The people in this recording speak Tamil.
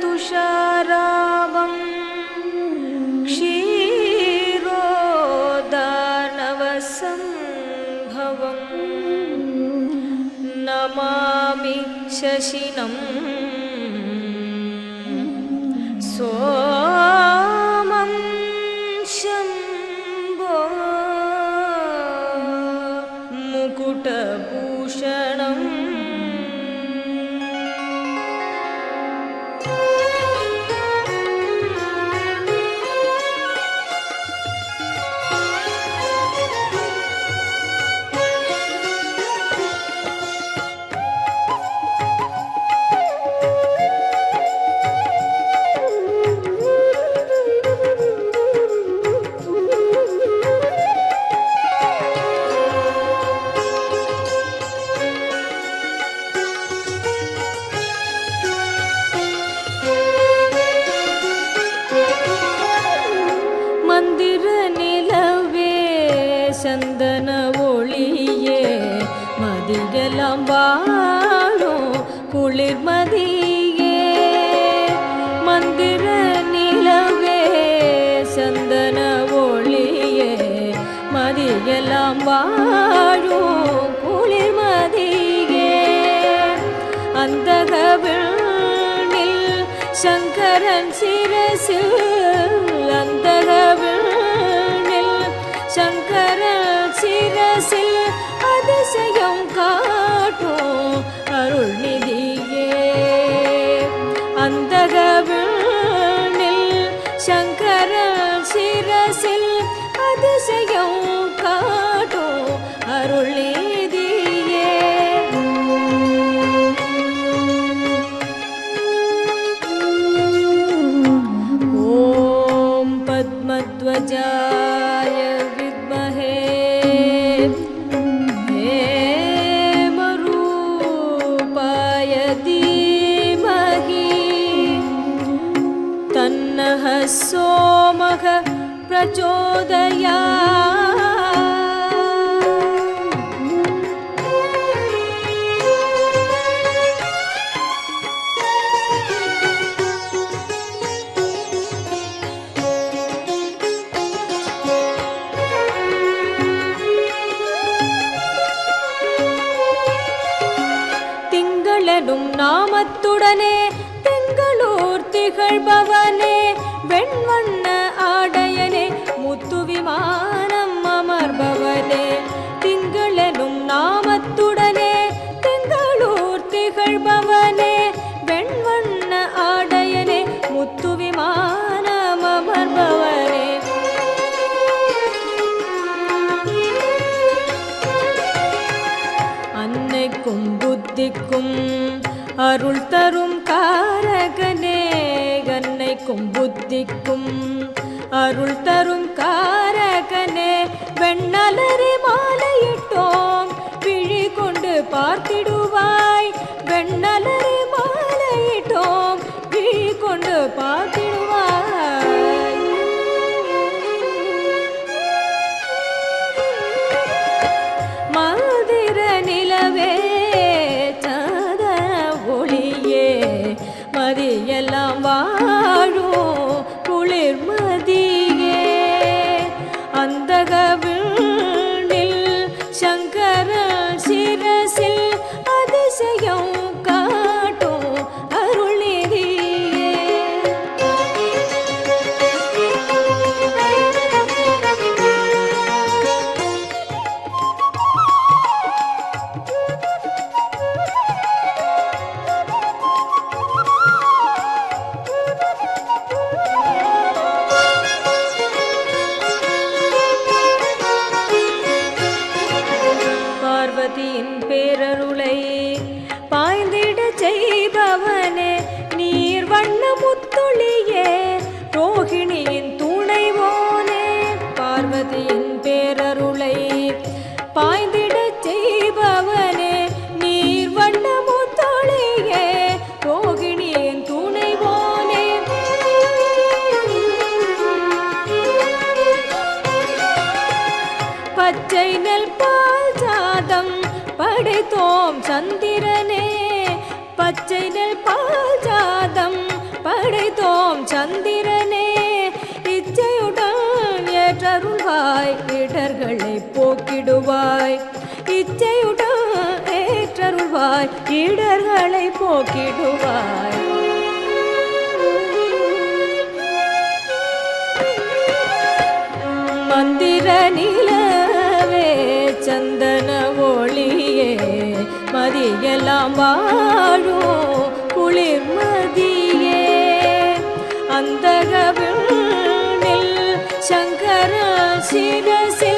क्षीरारावं क्षीरोदानवसम्भवं नमामि शशिनं। सोमं மதியெல்லாம் வாழும் குளிர்மதியே. மந்திர நிலவே சந்தன ஒளியே. மதியெல்லாம் வாழும் குளிர்மதியே. அந்தகவில் சங்கரன் சிரசு सोमः प्रचोदयात् திங்களெனும் நாமத்துடனே திங்களூர் திகழ்பவனே முத்து அமர்பவனே திங்களெனும் நாமத்துடனே திங்களூர் திகழ்பவனே வெண்வண்ண ஆடையனே முத்து விமானம் அமர்பவனே. அன்னைக்கும் புத்திக்கும் அருள் தரும் காரகனே கன்னைக்கும் புத்திக்கும் அருள் தரும் காரகனே வெண்ணலரி மாலையிட்டோம். விழி கொண்டு பார்த்திடுவாய் வெண்ணலரி மாலையிட்டோம். விழி கொண்டு பார்த்திடுவாய். போக்கிடுவாய் இச்சையுடன் ஏற்றருள்வாய். இடர்களை போக்கிடுவாய். மந்திர நிலவே சந்தன ஒளியே. மதியெல்லாம் வாழும் குளிர்மதியே அந்தகவில் சங்கர சிரசே